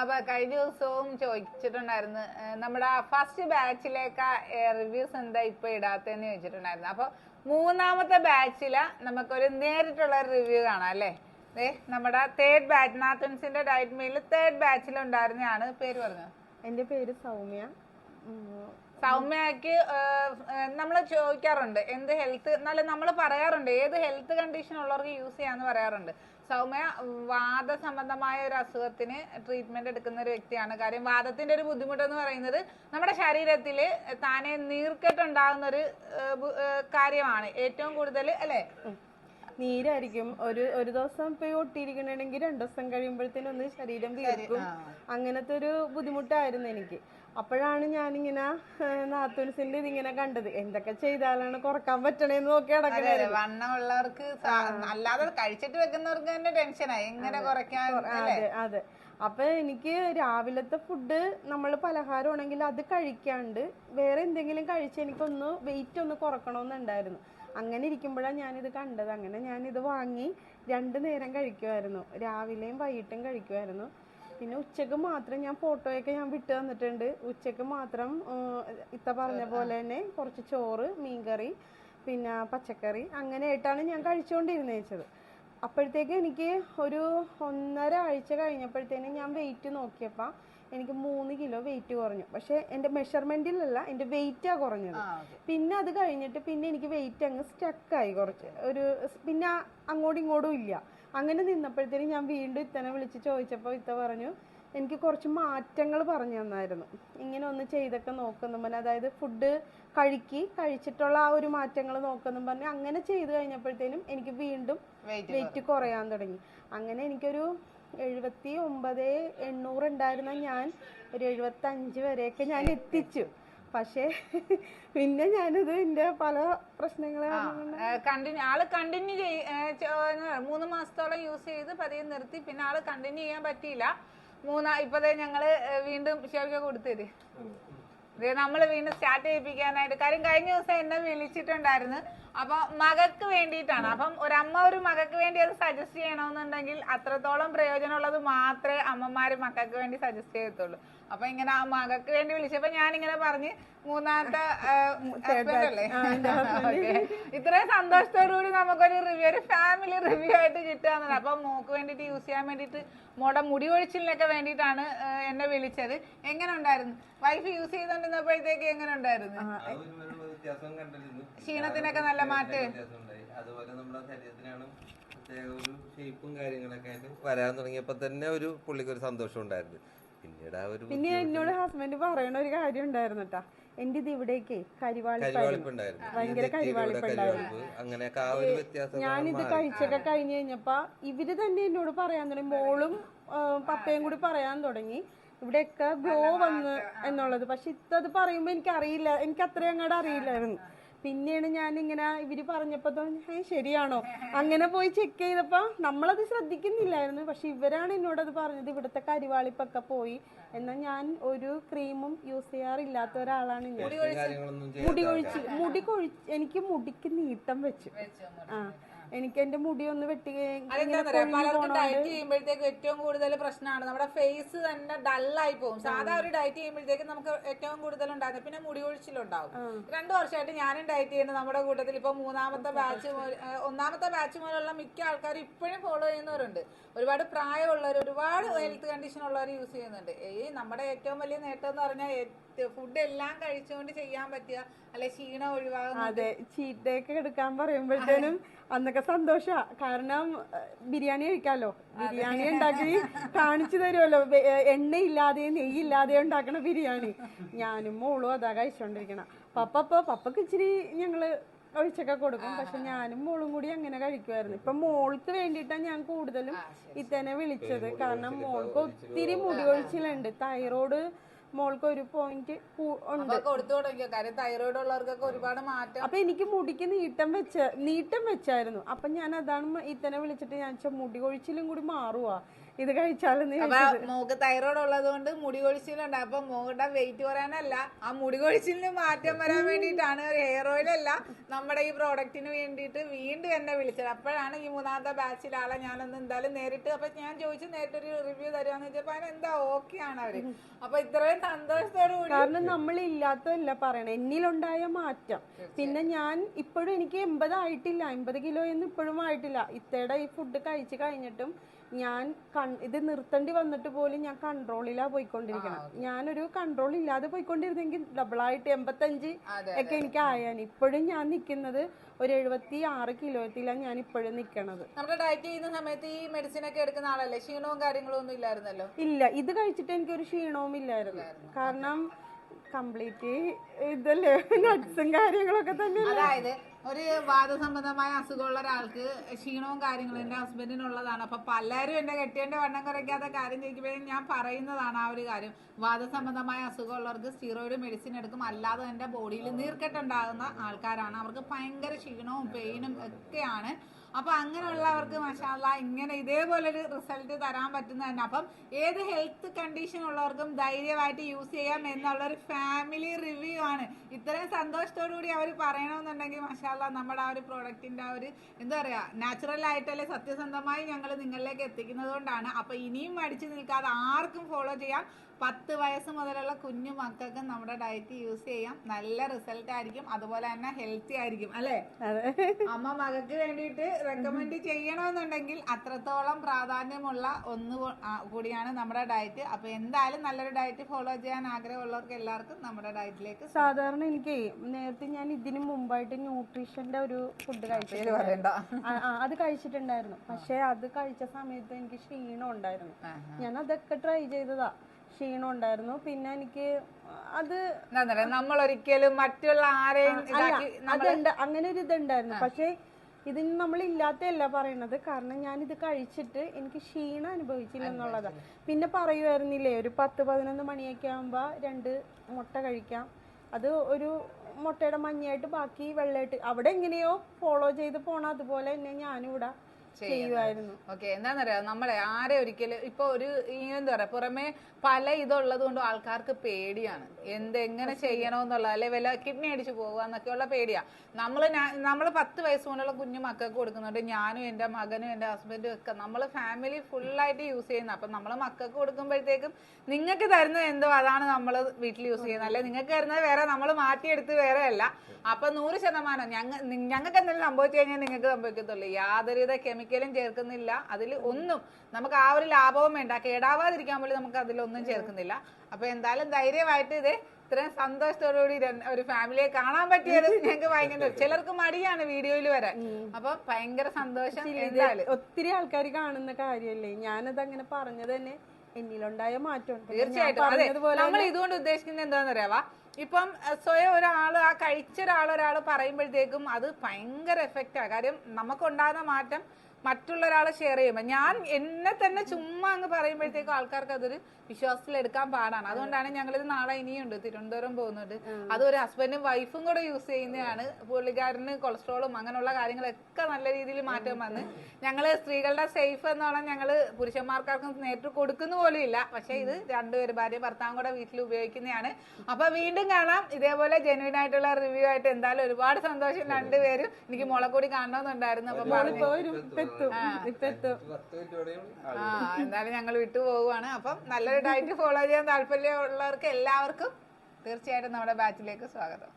അപ്പൊ കഴിഞ്ഞ ദിവസവും ചോദിച്ചിട്ടുണ്ടായിരുന്നു നമ്മുടെ ഫസ്റ്റ് ബാച്ചിലേക്ക് റിവ്യൂസ് എന്താ ഇപ്പൊ ഇടാത്തെന്ന് ചോദിച്ചിട്ടുണ്ടായിരുന്നു. അപ്പൊ മൂന്നാമത്തെ ബാച്ചില നമുക്കൊരു നേരിട്ടുള്ള റിവ്യൂ കാണാം അല്ലേ? ദേ നമ്മുടെ തേർഡ് ബാച്ച് നാത്തൻസിന്റെ ഡയറ്റ് മീൽ തേർഡ് ബാച്ചിൽ ഉണ്ടായിരുന്നതാണ് പേര് പറഞ്ഞത് എന്റെ പേര് സൗമ്യ. സൗമ്യക്ക് നമ്മൾ ചോദിക്കാറുണ്ട് എന്ത് ഹെൽത്ത് എന്നാലും നമ്മൾ പറയാറുണ്ട് ഏത് ഹെൽത്ത് കണ്ടീഷൻ ഉള്ളവർക്ക് യൂസ് ചെയ്യാന്ന് പറയാറുണ്ട്. സൗമ്യ വാദ സംബന്ധമായ ഒരു അസുഖത്തിന് ട്രീറ്റ്മെന്റ് എടുക്കുന്ന ഒരു വ്യക്തിയാണ്. കാര്യം വാദത്തിന്റെ ഒരു ബുദ്ധിമുട്ട് എന്ന് പറയുന്നത് നമ്മുടെ ശരീരത്തിൽ താനെ നീർക്കെട്ടുണ്ടാകുന്ന ഒരു കാര്യമാണ്. ഏറ്റവും കൂടുതൽ അല്ലേ? നീരായിരിക്കും. ഒരു ഒരു ദിവസം പോയി ഒട്ടിയിരിക്കണമെങ്കിൽ രണ്ടു ദിവസം കഴിയുമ്പോഴത്തേനും ഒന്ന് ശരീരം വീർക്കും. അങ്ങനത്തെ ഒരു ബുദ്ധിമുട്ടായിരുന്നു എനിക്ക്. അപ്പോഴാണ് ഞാനിങ്ങനെ നാത്തുൽസിന്റെ ഇതിങ്ങനെ കണ്ടത്. എന്തൊക്കെ ചെയ്താലാണ് കുറയ്ക്കാൻ പറ്റണേന്ന് നോക്കി നടക്കണേ വണ്ണമുള്ളവർക്ക് അല്ലാതെ കഴിച്ചിട്ട് വെക്കുന്നവർക്ക് തന്നെ ടെൻഷനായി എങ്ങനെ കുറയ്ക്കാൻ അതെ അതെ. അപ്പൊ എനിക്ക് രാവിലത്തെ ഫുഡ് നമ്മൾ പലഹാരമാണെങ്കിൽ അത് കഴിക്കാണ്ട് വേറെ എന്തെങ്കിലും കഴിച്ച് എനിക്കൊന്ന് വെയിറ്റ് ഒന്ന് കുറക്കണമെന്നുണ്ടായിരുന്നു അങ്ങനെ ഇരിക്കുമ്പോഴാണ് ഞാനിത് കണ്ടത്. അങ്ങനെ ഞാനിത് വാങ്ങി രണ്ട് നേരം കഴിക്കുമായിരുന്നു രാവിലെയും വൈകിട്ടും കഴിക്കുമായിരുന്നു പിന്നെ ഉച്ചയ്ക്ക് മാത്രം ഞാൻ ഫോട്ടോയൊക്കെ ഞാൻ വിട്ട് തന്നിട്ടുണ്ട്. ഉച്ചയ്ക്ക് മാത്രം ഇത്ത പറഞ്ഞ പോലെ തന്നെ കുറച്ച് ചോറ് മീൻകറി പിന്നെ പച്ചക്കറി അങ്ങനെയായിട്ടാണ് ഞാൻ കഴിച്ചുകൊണ്ടിരുന്നേച്ചത്. അപ്പോഴത്തേക്ക് എനിക്ക് ഒരു ഒന്നര ആഴ്ച കഴിഞ്ഞപ്പോഴത്തേനും ഞാൻ വെയിറ്റ് നോക്കിയപ്പോൾ എനിക്ക് മൂന്ന് കിലോ വെയിറ്റ് കുറഞ്ഞു. പക്ഷേ എന്റെ മെഷർമെന്റിലല്ല എന്റെ വെയിറ്റാണ് കുറഞ്ഞത്. ആ, കുറഞ്ഞത് പിന്നെ അത് കഴിഞ്ഞിട്ട് പിന്നെ എനിക്ക് വെയിറ്റ് അങ്ങ് സ്റ്റക്കായി കുറച്ച്. ഒരു പിന്നെ അങ്ങോട്ടും ഇങ്ങോട്ടും ഇല്ല. അങ്ങനെ നിന്നപ്പോഴത്തേനും ഞാൻ വീണ്ടും ഇത്തനെ വിളിച്ച് ചോദിച്ചപ്പോൾ ഇത്ത പറഞ്ഞു എനിക്ക് കുറച്ച് മാറ്റങ്ങൾ പറഞ്ഞു തന്നായിരുന്നു. ഇങ്ങനെ ഒന്ന് ചെയ്തൊക്കെ നോക്കുന്നു പറഞ്ഞ് അതായത് ഫുഡ് കഴിക്കി കഴിച്ചിട്ടുള്ള ആ ഒരു മാറ്റങ്ങൾ നോക്കുന്നു പറഞ്ഞ് അങ്ങനെ ചെയ്ത് കഴിഞ്ഞപ്പോഴത്തേനും എനിക്ക് വീണ്ടും Weight വെയിറ്റ് കുറയാൻ തുടങ്ങി. അങ്ങനെ എനിക്കൊരു എഴുപത്തി ഒമ്പത് എണ്ണൂറ് ഉണ്ടായിരുന്ന ഞാൻ ഒരു എഴുപത്തി അഞ്ച് വരെയൊക്കെ ഞാൻ എത്തിച്ചു. പക്ഷേ പിന്നെ ഞാനിത് എന്റെ പല പ്രശ്നങ്ങൾ കണ്ടിന്യൂ ആൾ കണ്ടിന്യൂ മൂന്ന് മാസത്തോളം യൂസ് ചെയ്ത് പതിയെ നിർത്തി. പിന്നെ ആൾ കണ്ടിന്യൂ ചെയ്യാൻ പറ്റിയില്ല. മൂന്നാ ഇപ്പതേ ഞങ്ങൾ വീണ്ടും ഷോയ്ക്ക് കൊടുത്തത്. നമ്മൾ നമ്മൾ വീണ്ടും സ്റ്റാർട്ട് ചെയ്യിപ്പിക്കാനായിട്ട്. കാര്യം കഴിഞ്ഞ ദിവസം എന്നെ വിളിച്ചിട്ടുണ്ടായിരുന്നു. അപ്പൊ മകക്ക് വേണ്ടിയിട്ടാണ്. അപ്പം ഒരമ്മ ഒരു മകക്ക് വേണ്ടി അത് സജസ്റ്റ് ചെയ്യണമെന്നുണ്ടെങ്കിൽ അത്രത്തോളം പ്രയോജനമുള്ളത് മാത്രമേ അമ്മമാര് മക്കൾക്ക് വേണ്ടി സജസ്റ്റ് ചെയ്യത്തുള്ളൂ. അപ്പൊ ഇങ്ങനെ ആ മകക്ക് വേണ്ടി വിളിച്ചപ്പോ ഞാൻ ഇങ്ങനെ പറഞ്ഞ് മൂന്നാമത്തെ. ഇത്രയും സന്തോഷത്തോടുകൂടി നമുക്കൊരു റിവ്യൂ ഒരു ഫാമിലി റിവ്യൂ ആയിട്ട് കിട്ടുകയെന്നാണ് അപ്പൊ മോക്ക് വേണ്ടിട്ട് യൂസ് ചെയ്യാൻ വേണ്ടിട്ട് മോടെ മുടി ഒഴിച്ചിലിനൊക്കെ വേണ്ടിട്ടാണ് എന്നെ വിളിച്ചത്. എങ്ങനെ ഉണ്ടായിരുന്നു? വൈഫ് യൂസ് ചെയ്തോണ്ടിരുന്നപ്പോഴത്തേക്ക് എങ്ങനെ ഉണ്ടായിരുന്നു? വ്യത്യാസം കണ്ടിരുന്നു. ക്ഷീണത്തിനൊക്കെ നല്ല മാറ്റം. വ്യത്യാസമുണ്ടായി. അതുപോലെ നമ്മുടെ ശരീരത്തിനാണ് പ്രത്യേക ഒരു ഷേപ്പും കാര്യങ്ങളൊക്കെ ആയിട്ട് വരാൻ തുടങ്ങിയപ്പോ തന്നെ ഒരു പുള്ളിക്ക് ഒരു സന്തോഷം ഉണ്ടായിരുന്നു. പിന്നീട് ആ ഒരു പിന്നെ എന്നോട് ഹസ്ബൻഡ് പറയണ ഒരു കാര്യം ഉണ്ടായിരുന്നു കേട്ടാ എന്റെ ഇത് ഇവിടേക്ക് കരിവാളിപ്പായിരുന്നു. കരിവാളിപ്പുണ്ടായിരുന്നു. ഭയങ്കര ഈ നെറ്റിയിലൂടെ കരിവാളിപ്പുണ്ടായിരുന്നു. കരിവാളിപ്പ് അങ്ങനെയൊക്കെ ആ ഒരു വ്യത്യാസം ഞാനിത് കഴിച്ചൊക്കെ കഴിഞ്ഞ് കഴിഞ്ഞപ്പോ ഇവർ തന്നെ എന്നോട് പറയാൻ തുടങ്ങി. മോളും പപ്പയും കൂടി പറയാൻ തുടങ്ങി. ഇവിടെയൊക്കെ ഗ്ലോ വന്ന് എന്നുള്ളത്. പക്ഷെ ഇത്തത് പറയുമ്പോൾ എനിക്ക് അറിയില്ല. എനിക്ക് അത്രയും അങ്ങോട്ട് അറിയില്ലായിരുന്നു. പിന്നെയാണ് ഞാൻ ഇങ്ങനെ ഇവർ പറഞ്ഞപ്പോ തോന്നി "ഏ, ശരിയാണോ? അങ്ങനെ പോയി ചെക്ക് ചെയ്തപ്പോ നമ്മളത് ശ്രദ്ധിക്കുന്നില്ലായിരുന്നു. പക്ഷെ ഇവരാണ് എന്നോട് അത് പറഞ്ഞത്. ഇവിടുത്തെ കരിവാളിപ്പൊക്കെ പോയി. എന്നാൽ ഞാൻ ഒരു ക്രീമും യൂസ് ചെയ്യാറില്ലാത്ത ഒരാളാണ് ഞാൻ. കാര്യങ്ങളൊന്നും മുടി കൊഴിച്ച് മുടി കൊഴിച്ച് എനിക്ക് മുടിക്ക് നീട്ടം വെച്ചു. ആ. എനിക്ക് എന്റെ മുടി ഒന്ന് വെട്ടി പലർക്കും ഡയറ്റ് ചെയ്യുമ്പോഴത്തേക്ക് ഏറ്റവും കൂടുതൽ പ്രശ്നമാണ്. നമ്മുടെ ഫേസ് തന്നെ ഡള്ളായി പോകും. സാധാ ഒരു ഡയറ്റ് ചെയ്യുമ്പോഴത്തേക്ക് നമുക്ക് ഏറ്റവും കൂടുതൽ ഉണ്ടാകുന്നത് പിന്നെ മുടി ഒഴിച്ചിലുണ്ടാവും രണ്ടു വർഷമായിട്ട് ഞാനും ഡയറ്റ് ചെയ്യുന്നത് നമ്മുടെ കൂട്ടത്തിൽ. ഇപ്പൊ മൂന്നാമത്തെ ബാച്ച് ഒന്നാമത്തെ ബാച്ച് മുതലുള്ള മിക്ക ആൾക്കാരും ഇപ്പോഴും ഫോളോ ചെയ്യുന്നവരുണ്ട്. ഒരുപാട് പ്രായമുള്ളവർ ഒരുപാട് ഹെൽത്ത് കണ്ടീഷൻ ഉള്ളവർ യൂസ് ചെയ്യുന്നുണ്ട്. ഈ നമ്മുടെ ഏറ്റവും വലിയ നേട്ടം എന്ന് പറഞ്ഞാൽ ഫുഡ് എല്ലാം കഴിച്ചുകൊണ്ട് ചെയ്യാൻ പറ്റുക അല്ലെ ക്ഷീണം ഒഴിവാകും അതെ ചീറ്റ് ഡേ ഒക്കെ എടുക്കാൻ പറയുമ്പോഴത്തേനും അന്നൊക്കെ സന്തോഷാ. കാരണം ബിരിയാണി കഴിക്കാലോ? ബിരിയാണി ഉണ്ടാക്കി കാണിച്ചു തരുമല്ലോ എണ്ണയില്ലാതെ നെയ്യില്ലാതെ ഉണ്ടാക്കണ ബിരിയാണി. ഞാനും മോളും അതാ കഴിച്ചോണ്ടിരിക്കണ. പപ്പ പപ്പക്ക് ഇച്ചിരി ഞങ്ങൾ ഒഴിച്ചൊക്കെ കൊടുക്കും. പക്ഷെ ഞാനും മോളും കൂടി അങ്ങനെ കഴിക്കുമായിരുന്നു ഇപ്പൊ മോൾക്ക് വേണ്ടിയിട്ടാണ് ഞാൻ കൂടുതലും ഇത്തന്നെ വിളിച്ചത്. കാരണം മോൾക്ക് ഒത്തിരി മുടി ഒഴിച്ചിലുണ്ട് തൈറോയ്ഡ് മോൾക്ക് ഒരു പോയിന്റ് ഉണ്ട്. അപ്പൊ കൊടുത്തു തുടങ്ങിയ? കാര്യം തൈറോയിഡ് ഉള്ളവർക്കൊക്കെ ഒരുപാട് മാറ്റം. അപ്പൊ എനിക്ക് മുടിക്ക് നീട്ടം വെച്ച നീട്ടം വെച്ചായിരുന്നു. അപ്പൊ ഞാൻ അതാണ് ഇത്തനെ വിളിച്ചിട്ട് ഞാൻ വെച്ചാൽ മുടി കൊഴിച്ചിലും കൂടി മാറുവാ? ഇത് കഴിച്ചാലും? മോക്ക് തൈറോയിഡ് ഉള്ളത് കൊണ്ട് മുടി കൊഴിച്ചിലുണ്ട്. അപ്പൊ മോളുടെ വെയിറ്റ് കുറയാനല്ല ആ മുടി കൊഴിച്ചിലിന് മാറ്റം വരാൻ വേണ്ടിയിട്ടാണ് ഹെയർ ഓയിൽ അല്ല നമ്മുടെ ഈ പ്രോഡക്റ്റിന് വേണ്ടിയിട്ട് വീണ്ടും എന്നെ വിളിച്ചത്. അപ്പോഴാണ് ഈ മൂന്നാമത്തെ ബാച്ചിൽ ആളെ ഞാനൊന്ന് എന്തായാലും നേരിട്ട് അപ്പൊ ഞാൻ ചോദിച്ചു നേരിട്ടൊരു റിവ്യൂ തരുവാന്ന് വെച്ചപ്പോ അതിന് എന്താ ഓക്കെ ആണ് അവർ. അപ്പൊ ഇത്രയും കാരണം നമ്മൾ ഇല്ലാത്തതല്ല പറയണേ. എന്നിലുണ്ടായ മാറ്റം. പിന്നെ ഞാൻ ഇപ്പോഴും എനിക്ക് എൺപതായിട്ടില്ല എൺപത് കിലോ ഒന്നും ഇപ്പോഴും ആയിട്ടില്ല. ഇത്തയുടെ ഈ ഫുഡ് കഴിച്ചു കഴിഞ്ഞിട്ടും ഞാൻ ഇത് നിർത്തേണ്ടി വന്നിട്ട് പോലും ഞാൻ കൺട്രോളിലാ പോയിക്കൊണ്ടിരിക്കണം. ഞാനൊരു കൺട്രോൾ ഇല്ലാതെ പോയിക്കൊണ്ടിരുന്നെങ്കിൽ ഡബിളായിട്ട് എൺപത്തഞ്ച് ഒക്കെ എനിക്ക് ആയാൻ ഇപ്പോഴും ഞാൻ നിൽക്കുന്നത് ഒരു എഴുപത്തി ആറ് കിലോത്തിലാണ് ഞാൻ ഇപ്പോഴും നിൽക്കണത് നമ്മുടെ ഡയറ്റ് ചെയ്യുന്ന സമയത്ത് ഈ മെഡിസിൻ ഒക്കെ എടുക്കുന്ന ആളല്ലേ? ക്ഷീണവും കാര്യങ്ങളും ഒന്നും ഇല്ലായിരുന്നല്ലോ? ഇല്ല ഇത് കഴിച്ചിട്ട് എനിക്കൊരു ക്ഷീണവും ഇല്ലായിരുന്നു. കാരണം കംപ്ലീറ്റ് ഇതല്ലേ? നട്സും കാര്യങ്ങളൊക്കെ തന്നെ അതായത് ഒരു വാദസംബന്ധമായ അസുഖമുള്ള ഒരാൾക്ക് ക്ഷീണവും കാര്യങ്ങളും എന്റെ ഹസ്ബൻഡിനുള്ളതാണ് അപ്പൊ പലരും എന്റെ കെട്ടിയന്റെ വണ്ണം കുറയ്ക്കാത്ത കാര്യം ചോദിക്കുമ്പോഴും ഞാൻ പറയുന്നതാണ് ആ ഒരു കാര്യം. വാദസംബന്ധമായ അസുഖമുള്ളവർക്ക് സ്റ്റീറോയിഡ് മെഡിസിൻ എടുക്കും. അല്ലാതെ എന്റെ ബോഡിയിൽ നീർക്കെട്ടുണ്ടാകുന്ന ആൾക്കാരാണ്. അവർക്ക് ഭയങ്കര ക്ഷീണവും പെയിനും ഒക്കെയാണ്. അപ്പൊ അങ്ങനെയുള്ളവർക്ക് മഷാല്ല ഇങ്ങനെ ഇതേപോലെ ഒരു റിസൾട്ട് തരാൻ പറ്റുന്ന തന്നെ. അപ്പം ഏത് ഹെൽത്ത് കണ്ടീഷൻ ഉള്ളവർക്കും ധൈര്യമായിട്ട് യൂസ് ചെയ്യാം എന്നുള്ളൊരു ഫാമിലി റിവ്യൂ ആണ്. ഇത്രയും സന്തോഷത്തോടു കൂടി അവർ പറയണമെന്നുണ്ടെങ്കിൽ മഷാല്ല നമ്മുടെ ആ ഒരു പ്രോഡക്റ്റിന്റെ ആ ഒരു എന്താ പറയാ നാച്ചുറൽ ആയിട്ടല്ലേ സത്യസന്ധമായി ഞങ്ങൾ നിങ്ങളിലേക്ക് എത്തിക്കുന്നത് കൊണ്ടാണ് അപ്പൊ ഇനിയും മടിച്ചു നിൽക്കാതെ ആർക്കും ഫോളോ ചെയ്യാം. പത്ത് വയസ്സ് മുതലുള്ള കുഞ്ഞു മക്കൾക്ക് നമ്മുടെ ഡയറ്റ് യൂസ് ചെയ്യാം. നല്ല റിസൾട്ട് ആയിരിക്കും. അതുപോലെ തന്നെ ഹെൽത്തി ആയിരിക്കും അല്ലെ? അമ്മ മകൾക്ക് വേണ്ടിയിട്ട് റെക്കമെൻഡ് ചെയ്യണമെന്നുണ്ടെങ്കിൽ അത്രത്തോളം പ്രാധാന്യമുള്ള ഒന്ന് കൂടിയാണ് നമ്മുടെ ഡയറ്റ് അപ്പൊ എന്തായാലും നല്ലൊരു ഡയറ്റ് ഫോളോ ചെയ്യാൻ ആഗ്രഹമുള്ളവർക്ക് എല്ലാവർക്കും നമ്മുടെ ഡയറ്റിലേക്ക് സാധാരണ എനിക്ക് നേരത്തെ ഞാൻ ഇതിനു മുമ്പായിട്ട് ന്യൂട്രീഷന്റെ ഒരു ഫുഡ് കഴിച്ചിട്ടുണ്ട് അത് കഴിച്ചിട്ടുണ്ടായിരുന്നു. പക്ഷെ അത് കഴിച്ച സമയത്ത് എനിക്ക് ക്ഷീണം ഉണ്ടായിരുന്നു ഞാൻ അതൊക്കെ ട്രൈ ചെയ്തതാ. ക്ഷീണം ഉണ്ടായിരുന്നു പിന്നെ എനിക്ക് അത് നമ്മൾ ഒരിക്കലും മറ്റുള്ള ആരെയും അതുണ്ട്. അങ്ങനെ ഒരു ഇതുണ്ടായിരുന്നു പക്ഷെ ഇതിന് നമ്മൾ ഇല്ലാത്തല്ല പറയണത്. കാരണം ഞാൻ ഇത് കഴിച്ചിട്ട് എനിക്ക് ക്ഷീണം അനുഭവിച്ചില്ല എന്നുള്ളതാ. പിന്നെ പറയുമായിരുന്നില്ലേ ഒരു പത്ത് പതിനൊന്ന് മണിയൊക്കെ ആകുമ്പോ രണ്ട് മുട്ട കഴിക്കാം. അത് ഒരു മുട്ടയുടെ മഞ്ഞയായിട്ട് ബാക്കി വെള്ളമായിട്ട് അവിടെ എങ്ങനെയോ ഫോളോ ചെയ്ത് പോണ അതുപോലെ തന്നെ ഞാനിവിടെ ചെയ്യുമായിരുന്നു ഓക്കെ എന്താണെന്നറിയാം നമ്മളെ ആരെ ഒരിക്കലും ഇപ്പൊ ഒരു ഈ എന്താ പറയാ പുറമെ പല ഇതുള്ളത് കൊണ്ട് ആൾക്കാർക്ക് പേടിയാണ്. എന്തെങ്ങനെ ചെയ്യണമെന്നുള്ള അല്ലെ വല്ല കിഡ്നി അടിച്ചു പോകുക എന്നൊക്കെയുള്ള പേടിയാ. നമ്മൾ നമ്മൾ പത്ത് വയസ്സ് മുതലുള്ള കുഞ്ഞു മക്കൾക്ക് കൊടുക്കുന്നുണ്ട്. ഞാനും എന്റെ മകനും എന്റെ ഹസ്ബൻഡും ഒക്കെ നമ്മൾ ഫാമിലി ഫുള്ളായിട്ട് യൂസ് ചെയ്യുന്ന അപ്പൊ നമ്മൾ മക്കൾക്ക് കൊടുക്കുമ്പോഴത്തേക്കും നിങ്ങൾക്ക് തരുന്നത് എന്തോ അതാണ് നമ്മൾ വീട്ടിൽ യൂസ് ചെയ്യുന്നത്. അല്ലെ നിങ്ങൾക്ക് തരുന്നത് വേറെ നമ്മൾ മാറ്റിയെടുത്ത് വേറെ അല്ല. അപ്പൊ നൂറ് ശതമാനം ഞങ്ങ ഞങ്ങൾക്ക് എന്തെങ്കിലും സംഭവിച്ചു കഴിഞ്ഞാൽ നിങ്ങൾക്ക് സംഭവിക്കത്തുള്ളൂ. യാതൊരുവിധ കെമിക്കലും ചേർക്കുന്നില്ല. അതിൽ ഒന്നും നമുക്ക് ആ ഒരു ലാഭവും വേണ്ട. കേടാവാതിരിക്കാൻ പോലും നമുക്ക് അതിലൊന്നും ചേർക്കുന്നില്ല. അപ്പൊ എന്തായാലും ധൈര്യമായിട്ട് ഇത് ഇത്രയും സന്തോഷത്തോടുകൂടി ഒരു ഫാമിലിയെ കാണാൻ പറ്റിയത് ഞങ്ങൾക്ക് ഭയങ്കര ചിലർക്ക് മടിയാണ് വീഡിയോയിൽ വരാൻ. അപ്പൊ ഭയങ്കര സന്തോഷം എന്തായാലും. ഒത്തിരി ആൾക്കാർ കാണുന്ന കാര്യമല്ലേ ഞാനത് അങ്ങനെ പറഞ്ഞത് തന്നെ എന്നിലുണ്ടായ മാറ്റം തീർച്ചയായിട്ടും. നമ്മൾ ഇതുകൊണ്ട് ഉദ്ദേശിക്കുന്നത് എന്താണെന്ന് അറിയാവാ ഇപ്പം സ്വയം ഒരാൾ ആ കഴിച്ച ഒരാൾ ഒരാൾ പറയുമ്പോഴത്തേക്കും അത് ഭയങ്കര എഫക്റ്റാ കാര്യം നമുക്കുണ്ടാകുന്ന മാറ്റം മറ്റുള്ള ഒരാളെ ഷെയർ ചെയ്യുമ്പോൾ ഞാൻ എന്നെ തന്നെ ചുമ്മാ അങ്ങ് പറയുമ്പോഴത്തേക്കും ആൾക്കാർക്ക് അതൊരു വിശ്വാസത്തിൽ എടുക്കാൻ പാടാണ്. അതുകൊണ്ടാണ് ഞങ്ങളിത് നാളെ ഇനിയുണ്ട് തിരുവനന്തപുരം പോകുന്നുണ്ട്. അത് ഒരു ഹസ്ബൻഡും വൈഫും കൂടെ യൂസ് ചെയ്യുന്നതാണ്. പുള്ളിക്കാരന് കൊളസ്ട്രോളും അങ്ങനെയുള്ള കാര്യങ്ങളൊക്കെ നല്ല രീതിയിൽ മാറ്റം വന്ന് ഞങ്ങൾ സ്ത്രീകളുടെ സേഫ് എന്ന് പറഞ്ഞാൽ ഞങ്ങൾ പുരുഷന്മാർക്കാർക്കും നേരിട്ട് കൊടുക്കുന്ന പോലും ഇല്ല. പക്ഷെ ഇത് രണ്ടുപേരും ഭാര്യ ഭർത്താവും കൂടെ വീട്ടിൽ ഉപയോഗിക്കുന്നതാണ്. അപ്പൊ വീണ്ടും കാണാം. ഇതേപോലെ ജെനുവിൻ ആയിട്ടുള്ള റിവ്യൂ ആയിട്ട് എന്തായാലും ഒരുപാട് സന്തോഷം രണ്ടുപേരും. എനിക്ക് മുളക്കൂടി കാണണമെന്നുണ്ടായിരുന്നു. അപ്പൊ പറഞ്ഞു ഇപ്പൊ വരും ഇപ്പൊ എത്തും ഇപ്പൊ എത്തും ആ എന്തായാലും ഞങ്ങൾ വിട്ടു പോവുകയാണ്. അപ്പം നല്ലൊരു ഡയറ്റ് ഫോളോ ചെയ്യാൻ താല്പര്യമുള്ളവർക്ക് എല്ലാവർക്കും തീർച്ചയായിട്ടും നമ്മുടെ ബാച്ചിലേക്ക് സ്വാഗതം.